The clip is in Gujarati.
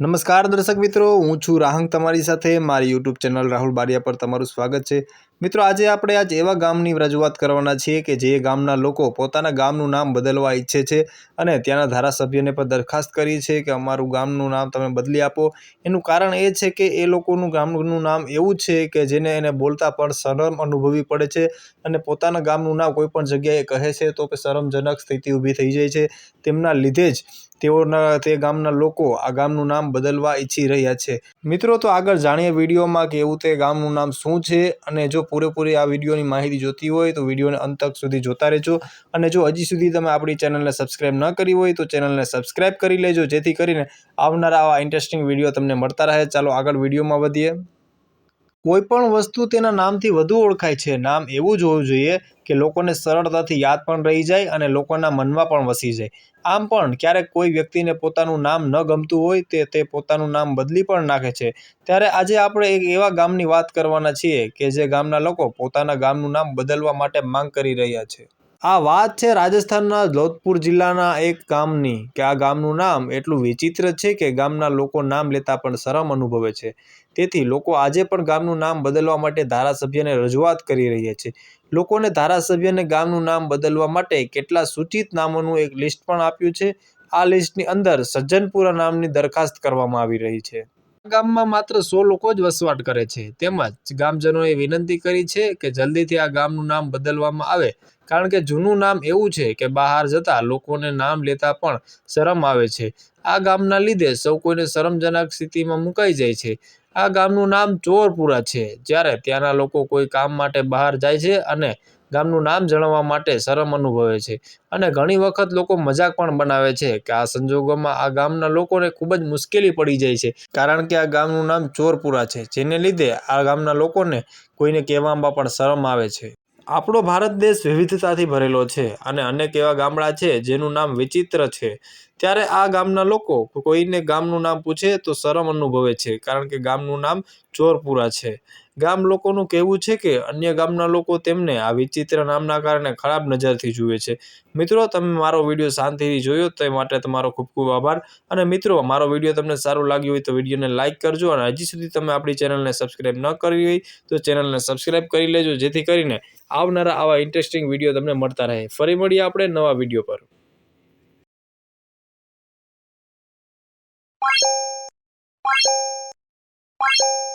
નમસ્કાર દર્શક મિત્રો, હું છું રાહંગ. તમારી સાથે મારી યુટ્યુબ ચેનલ રાહુલ બારિયા પર તમારું સ્વાગત છે. મિત્રો, આજે આપણે આજ એવા ગામની રજૂઆત કરવાના છીએ કે જે ગામના લોકો પોતાના ગામનું નામ બદલવા ઈચ્છે છે અને ત્યાંના ધારાસભ્યને પણ દરખાસ્ત કરી છે કે અમારું ગામનું નામ તમે બદલી આપો. એનું કારણ એ છે કે એ લોકોનું ગામનું નામ એવું છે કે જેને એને બોલતા પણ શરમ અનુભવવી પડે છે અને પોતાના ગામનું નામ કોઈ પણ જગ્યાએ કહે છે તો શરમજનક સ્થિતિ ઊભી થઈ જાય છે. તેમના લીધે જ તેઓના, તે ગામના લોકો આ ગામનું નામ બદલવા ઈચ્છી રહ્યા છે. મિત્રો, તો આગળ જાણીએ વિડીયોમાં કે એવું તે ગામનું નામ શું છે અને જો પૂરેપૂરી આ વિડીયોની માહિતી જોતી હોય તો વિડીયોને અંત સુધી જોતા રહેજો. અને જો હજી સુધી તમે આપણી ચેનલને સબસ્ક્રાઇબ ન કરી હોય તો ચેનલને સબસ્ક્રાઇબ કરી લેજો, જેથી કરીને આવનારા આવા ઇન્ટરેસ્ટિંગ વીડિયો તમને મળતા રહે. ચાલો આગળ વિડીયોમાં વધીએ. કોઈ પણ વસ્તુ તેના નામથી વધુ ઓળખાય છે. નામ એવું જ હોવું જોઈએ કે લોકોને સરળતાથી યાદ પણ રહી જાય અને લોકોના મનમાં પણ વસી જાય. આમ પણ ક્યારેક કોઈ વ્યક્તિને પોતાનું નામ ન ગમતું હોય તે તે પોતાનું નામ બદલી પણ નાખે છે. ત્યારે આજે આપણે એક એવા ગામની વાત કરવાના છીએ કે જે ગામના લોકો પોતાના ગામનું નામ બદલવા માટે માંગ કરી રહ્યા છે. આ વાત છે રાજસ્થાનના જોધપુર જિલ્લાના એક ગામની, કે આ ગામનું નામ એટલું વિચિત્ર છે કે ગામના લોકો નામ લેતા પણ શરમ અનુભવે છે. તેથી લોકો આજે પણ ગામનું નામ બદલવા માટે ધારાસભ્યને રજૂઆત કરી રહ્યા છે. લોકોને ધારાસભ્યને ગામનું નામ બદલવા માટે કેટલા સૂચિત નામોનું એક લિસ્ટ પણ આપ્યું છે. આ લિસ્ટની અંદર સજ્જનપુરા નામની દરખાસ્ત કરવામાં આવી રહી છે. ગામમાં માત્ર સો લોકો જ વસવાટ કરે છે. તેમજ ગામજનોએ વિનંતી કરી છે કે જલ્દીથી આ ગામનું નામ બદલવામાં આવે. કારણ કે જૂનું નામ એવું છે કે બહાર જતા લોકોને નામ લેતા પણ શરમ આવે છે. આ ગામના લીધે સૌ કોઈને શરમજનક સ્થિતિમાં મુકાઈ જાય છે. આ ગામનું નામ ચોરપુરા છે. જ્યારે ત્યાંના લોકો કોઈ કામ માટે બહાર જાય છે અને ગામનું નામ જણાવવા માટે શરમ અનુભવે છે. અને ઘણી વખત લોકો મજાક પણ બનાવે છે કે આ સંજોગોમાં આ ગામના લોકોને ખૂબ જ મુશ્કેલી પડી જાય છે. કારણ કે આ ગામનું નામ ચોરપુરા છે, જેને લીધે આ ગામના લોકોને કોઈને કહેવામાં પણ શરમ આવે છે. આપણો ભારત દેશ વિવિધતાથી ભરેલો છે અને અનેક એવા ગામડા છે જેનું નામ વિચિત્ર છે. ત્યારે આ ગામના લોકો કોઈને ગામનું નામ પૂછે તો શરમ અનુભવે છે, કારણ કે ગામનું નામ ચોરપુરા છે. ગામ લોકોનું કહેવું છે કે અન્ય ગામના લોકો તેમને આ વિચિત્ર નામના કારણે ખરાબ નજરથી જુએ છે. મિત્રો, તમે મારો વીડિયો શાંતિથી જોયો તે માટે તમારો ખૂબ ખૂબ આભાર. અને મિત્રો, મારો વીડિયો તમને સારો લાગ્યો હોય તો વિડીયોને લાઇક કરજો અને હજી સુધી તમે આપણી ચેનલને સબસ્ક્રાઈબ ન કરી હોય તો ચેનલને સબસ્ક્રાઈબ કરી લેજો, જેથી કરીને આવનારા આવા ઇન્ટરેસ્ટિંગ વીડિયો તમને મળતા રહે. ફરી મળીએ આપણે નવા વીડિયો પર. you.